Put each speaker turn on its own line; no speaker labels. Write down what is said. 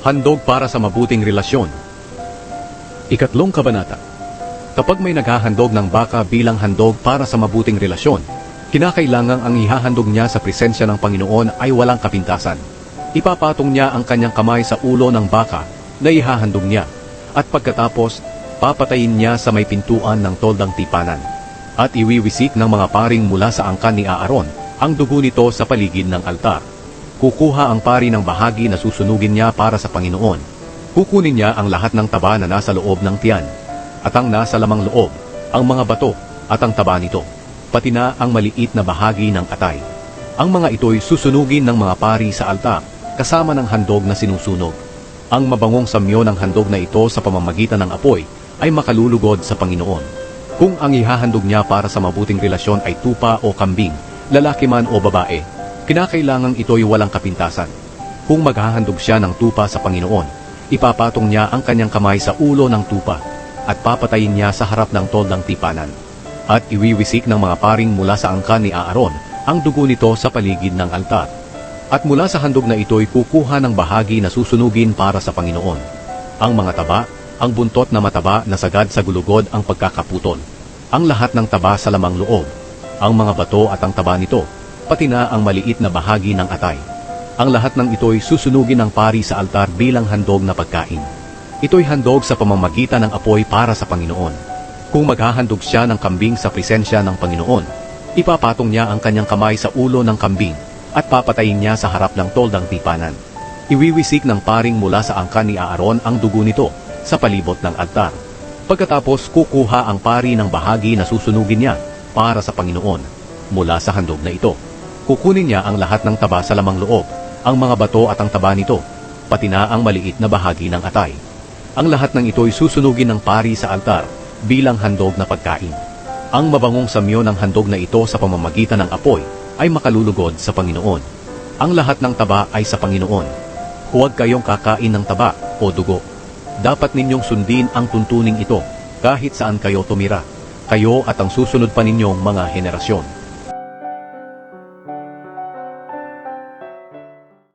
Handog para sa mabuting relasyon. Ikatlong kabanata. Kapag may naghahandog ng baka bilang handog para sa mabuting relasyon, kinakailangang ang ihahandog niya sa presensya ng Panginoon ay walang kapintasan. Ipapatong niya ang kanyang kamay sa ulo ng baka na ihahandog niya at pagkatapos papatayin niya sa may pintuan ng toldang tipanan at iwiwisik ng mga paring mula sa angkan ni Aaron ang dugo nito sa paligid ng altar. Kukuha ang pari ng bahagi na susunugin niya para sa Panginoon. Kukunin niya ang lahat ng taba na nasa loob ng tiyan, at ang nasa lamang loob, ang mga bato at ang taba nito, pati na ang maliit na bahagi ng atay. Ang mga ito'y susunugin ng mga pari sa altar, kasama ng handog na sinusunog. Ang mabangong samyo ng handog na ito sa pamamagitan ng apoy ay makalulugod sa Panginoon. Kung ang ihahandog niya para sa mabuting relasyon ay tupa o kambing, lalaki man o babae, kinakailangang ito'y walang kapintasan. Kung maghahandog siya ng tupa sa Panginoon, ipapatong niya ang kanyang kamay sa ulo ng tupa at papatayin niya sa harap ng toldang tipanan. At iwiwisik ng mga paring mula sa angkan ni Aaron ang dugo nito sa paligid ng altar. At mula sa handog na ito'y kukuha ng bahagi na susunugin para sa Panginoon. Ang mga taba, ang buntot na mataba na sagad sa gulugod ang pagkakaputol. Ang lahat ng taba sa lamang loob, ang mga bato at ang taba nito, pati na ang maliit na bahagi ng atay. Ang lahat ng ito'y susunugin ng pari sa altar bilang handog na pagkain. Ito'y handog sa pamamagitan ng apoy para sa Panginoon. Kung maghahandog siya ng kambing sa presensya ng Panginoon, ipapatong niya ang kanyang kamay sa ulo ng kambing at papatayin niya sa harap ng toldang tipanan. Iwiwisik ng paring mula sa angkan ni Aaron ang dugo nito sa palibot ng altar. Pagkatapos kukuha ang pari ng bahagi na susunugin niya para sa Panginoon mula sa handog na ito. Kukunin niya ang lahat ng taba sa lamang loob, ang mga bato at ang taba nito, pati na ang maliit na bahagi ng atay. Ang lahat ng ito'y susunugin ng pari sa altar bilang handog na pagkain. Ang mabangong samyo ng handog na ito sa pamamagitan ng apoy ay makalulugod sa Panginoon. Ang lahat ng taba ay sa Panginoon. Huwag kayong kakain ng taba o dugo. Dapat ninyong sundin ang tuntuning ito kahit saan kayo tumira, kayo at ang susunod pa ninyong mga henerasyon.